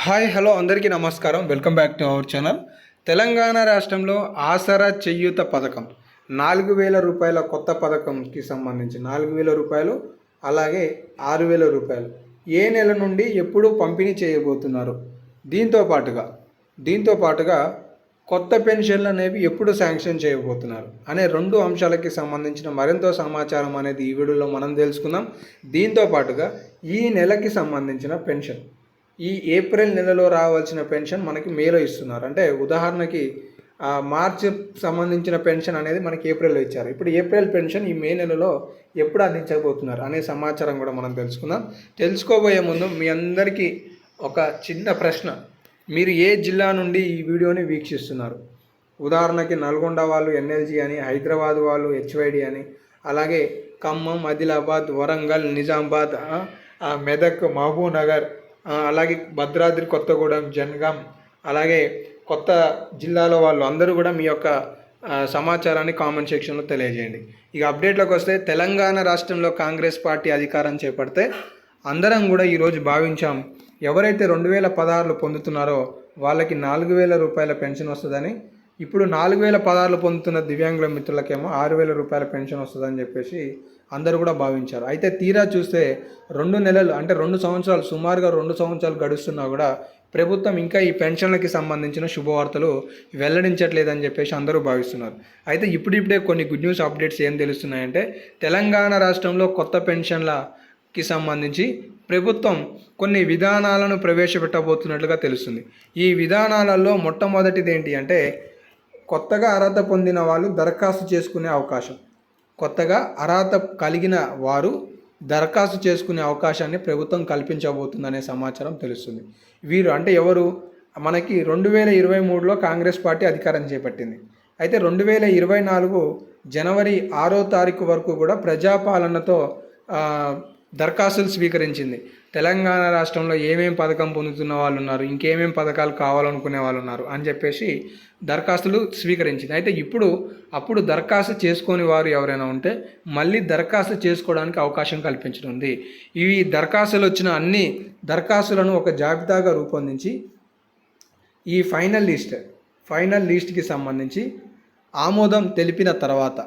Hi hello అందరికీ నమస్కారం. Welcome back to our channel. Telangana రాష్ట్రంలో ఆసరా చెయ్యూత పథకం నాలుగు వేల రూపాయల కొత్త పథకంకి సంబంధించి నాలుగు వేల రూపాయలు అలాగే ఆరు వేల రూపాయలు. ఏ నెల నుండి ఎప్పుడు పంపిణీ చేయబోతున్నారు? దీంతో పాటుగా దీంతో పాటుగా కొత్త పెన్షన్లు అనేవి ఎప్పుడు శాంక్షన్ చేయబోతున్నారు? అనే రెండు అంశాలకి సంబంధించిన మరింత సమాచారం అనేది ఈ వీడియోలో మనం తెలుసుకుందాం. దీంతో పాటుగా ఈ నెలకి సంబంధించిన పెన్షన్. ఈ ఏప్రిల్ నెలలో రావాల్సిన పెన్షన్ మనకి మేలో ఇస్తున్నారు. అంటే ఉదాహరణకి మార్చి సంబంధించిన పెన్షన్ అనేది మనకి ఏప్రిల్లో ఇచ్చారు. ఇప్పుడు ఏప్రిల్ పెన్షన్ ఈ మే నెలలో ఎప్పుడు అందించబోతున్నారు అనే సమాచారం కూడా మనం తెలుసుకుందాం. తెలుసుకోబోయే ముందు మీ అందరికీ ఒక చిన్న ప్రశ్న. మీరు ఏ జిల్లా నుండి ఈ వీడియోని వీక్షిస్తున్నారు? ఉదాహరణకి నల్గొండ వాళ్ళు ఎన్ఎల్జీ అని హైదరాబాద్ వాళ్ళు హెచ్వైడి అని అలాగే ఖమ్మం ఆదిలాబాద్ వరంగల్ నిజామాబాద్ మెదక్ మహబూబ్ నగర్ అలాగే భద్రాద్రి కొత్తగూడెం జనగాం అలాగే కొత్త జిల్లాలో వాళ్ళు అందరూ కూడా మీ యొక్క సమాచారాన్ని కామెంట్ సెక్షన్లో తెలియజేయండి. ఇక అప్డేట్లోకి వస్తే తెలంగాణ రాష్ట్రంలో కాంగ్రెస్ పార్టీ అధికారం చేపడితే అందరం కూడా ఈరోజు భావించాం. ఎవరైతే రెండు వేల పదహారులు పొందుతున్నారో వాళ్ళకి నాలుగు వేల రూపాయల పెన్షన్ వస్తుందని. ఇప్పుడు నాలుగు వేల పదహారులు పొందుతున్న దివ్యాంగుల మిత్రులకేమో ఆరు వేల రూపాయల పెన్షన్ వస్తుందని చెప్పేసి అందరూ కూడా భావించారు. అయితే తీరా చూస్తే రెండు నెలలు అంటే రెండు సంవత్సరాలు సుమారుగా రెండు సంవత్సరాలు గడుస్తున్నా కూడా ప్రభుత్వం ఇంకా ఈ పెన్షన్లకి సంబంధించిన శుభవార్తలు వెల్లడించట్లేదని చెప్పేసి అందరూ భావిస్తున్నారు. అయితే ఇప్పుడిప్పుడే కొన్ని గుడ్ న్యూస్ అప్డేట్స్ ఏం తెలుస్తున్నాయంటే తెలంగాణ రాష్ట్రంలో కొత్త పెన్షన్లకి సంబంధించి ప్రభుత్వం కొన్ని విధానాలను ప్రవేశపెట్టబోతున్నట్లుగా తెలుస్తుంది. ఈ విధానాలలో మొట్టమొదటిది ఏంటి అంటే కొత్తగా అర్హత పొందిన వాళ్ళు దరఖాస్తు చేసుకునే అవకాశం. కొత్తగా అర్హత కలిగిన వారు దరఖాస్తు చేసుకునే అవకాశాన్ని ప్రభుత్వం కల్పించబోతుందనే సమాచారం తెలుస్తుంది. వీరు అంటే ఎవరు? మనకి రెండు వేల ఇరవై మూడులో కాంగ్రెస్ పార్టీ అధికారం చేపట్టింది. అయితే రెండు వేల ఇరవై నాలుగు జనవరి ఆరో తారీఖు వరకు కూడా ప్రజాపాలనతో దరఖాస్తులు స్వీకరించింది. తెలంగాణ రాష్ట్రంలో ఏమేమి పథకం పొందుతున్న వాళ్ళు ఉన్నారు ఇంకేమేమి పథకాలు కావాలనుకునే వాళ్ళు ఉన్నారు అని చెప్పేసి దరఖాస్తులు స్వీకరించింది. అయితే ఇప్పుడు అప్పుడు దరఖాస్తు చేసుకొని వారు ఎవరైనా ఉంటే మళ్ళీ దరఖాస్తు చేసుకోవడానికి అవకాశం కల్పించనుంది ఇవి దరఖాస్తులు వచ్చిన అన్ని దరఖాస్తులను ఒక జాబితాగా రూపొందించి ఈ ఫైనల్ లిస్ట్ ఫైనల్ లిస్ట్కి సంబంధించి ఆమోదం తెలిపిన తర్వాత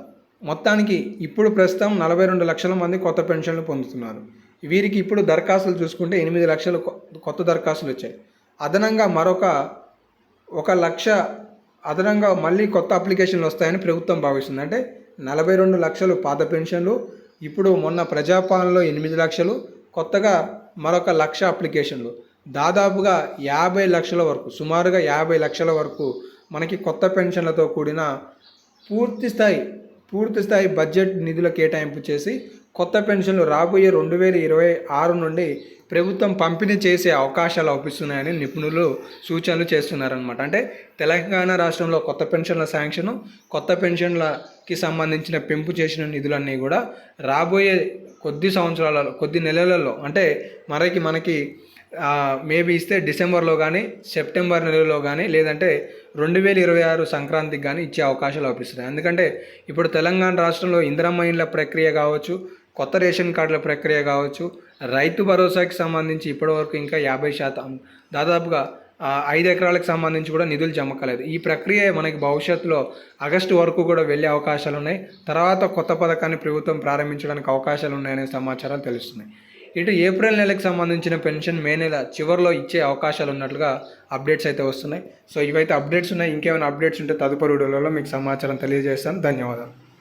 మొత్తానికి ఇప్పుడు ప్రస్తుతం నలభై రెండు లక్షల మంది కొత్త పెన్షన్లు పొందుతున్నారు. వీరికి ఇప్పుడు దరఖాస్తులు చూసుకుంటే ఎనిమిది లక్షలు కొత్త దరఖాస్తులు వచ్చాయి. అదనంగా మరొక ఒక లక్ష అదనంగా మళ్ళీ కొత్త అప్లికేషన్లు వస్తాయని ప్రభుత్వం భావిస్తుంది. అంటే నలభై రెండు లక్షలు పాత పెన్షన్లు ఇప్పుడు మొన్న ప్రజాపాలనలో ఎనిమిది లక్షలు కొత్తగా మరొక లక్ష అప్లికేషన్లు. దాదాపుగా యాభై లక్షల వరకు సుమారుగా యాభై లక్షల వరకు మనకి కొత్త పెన్షన్లతో కూడిన పూర్తి స్థాయి పూర్తిస్థాయి బడ్జెట్ నిధుల కేటాయింపు చేసి కొత్త పెన్షన్లు రాబోయే రెండు వేల ఇరవై ఆరు నుండి ప్రభుత్వం పంపిణీ చేసే అవకాశాలు అవుపిస్తున్నాయని నిపుణులు సూచనలు చేస్తున్నారనమాట అంటే తెలంగాణ రాష్ట్రంలో కొత్త పెన్షన్ల శాంక్షను కొత్త పెన్షన్లకి సంబంధించిన పెంపు చేసిన నిధులన్నీ కూడా రాబోయే కొద్ది సంవత్సరాలలో కొద్ది నెలలలో అంటే మనకి మనకి మేబీ ఇస్తే డిసెంబర్లో కానీ సెప్టెంబర్ నెలలో కానీ లేదంటే రెండు వేల ఇరవై ఆరు సంక్రాంతికి కానీ ఇచ్చే అవకాశాలు అవుపిస్తున్నాయి ఎందుకంటే ఇప్పుడు తెలంగాణ రాష్ట్రంలో ఇందిరమ్మ ఇండ్ల ప్రక్రియ కావచ్చు కొత్త రేషన్ కార్డుల ప్రక్రియ కావచ్చు రైతు భరోసాకి సంబంధించి ఇప్పటివరకు ఇంకా యాభై శాతం దాదాపుగా ఐదు ఎకరాలకు సంబంధించి కూడా నిధులు జమ కాలేదు ఈ ప్రక్రియ మనకి భవిష్యత్తులో ఆగస్టు వరకు కూడా వెళ్ళే అవకాశాలు ఉన్నాయి. తర్వాత కొత్త పథకాన్ని ప్రభుత్వం ప్రారంభించడానికి అవకాశాలు ఉన్నాయనే సమాచారాలు తెలుస్తున్నాయి. ఇటు ఏప్రిల్ నెలకు సంబంధించిన పెన్షన్ మే నెల చివరిలో ఇచ్చే అవకాశాలు ఉన్నట్లుగా అప్డేట్స్ అయితే వస్తున్నాయి. సో ఇవైతే అప్డేట్స్ ఉన్నాయి. ఇంకేమైనా అప్డేట్స్ ఉంటే తదుపరి వీడియోలలో మీకు సమాచారం తెలియజేస్తాను. ధన్యవాదాలు.